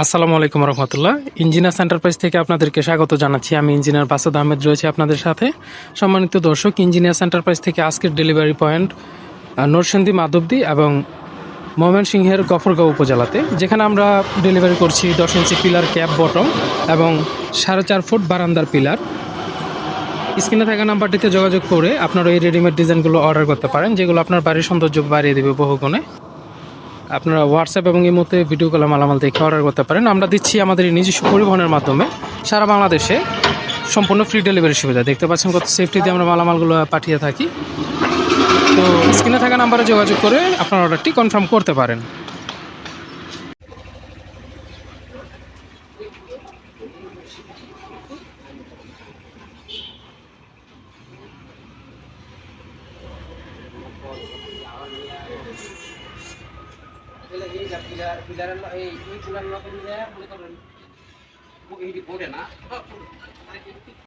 আসসালামু আলাইকুম রহমতুল্লাহ। Engineer enterprise থেকে আপনাদেরকে স্বাগত জানাচ্ছি। আমি ইঞ্জিনিয়ার বাসাদ আহমেদ রয়েছে আপনাদের সাথে। সম্মানিত দর্শক ইঞ্জিনিয়ার এন্টারপ্রাইজ থেকে আজকের ডেলিভারি পয়েন্ট নরসিংদী মাধবদী এবং ময়মনসিংহের গফরগাঁও উপজেলাতে, যেখানে আমরা ডেলিভারি করছি দশ ইঞ্চি পিলার ক্যাপ বটম এবং সাড়ে চার ফুট বারান্দার পিলার। স্ক্রিনে থাকা নাম্বারটিতে যোগাযোগ করে আপনারা এই রেডিমেড ডিজাইনগুলো অর্ডার করতে পারেন, যেগুলো আপনার বাড়ির সৌন্দর্য বাড়িয়ে দেবে বহুগুণে আপনারা হোয়াটসঅ্যাপ এবং এই মধ্যে ভিডিও কলে মালামাল দেখে অর্ডার করতে পারেন। আমরা দিচ্ছি আমাদের নিজস্ব পরিবহনের মাধ্যমে সারা বাংলাদেশে সম্পূর্ণ ফ্রি ডেলিভারি সুবিধা। দেখতে পাচ্ছেন কত সেফটি দিয়ে আমরা মালামালগুলো পাঠিয়ে থাকি। তো স্ক্রিনে থাকা নাম্বারে যোগাযোগ করে আপনার অর্ডারটি কনফার্ম করতে পারেন। এই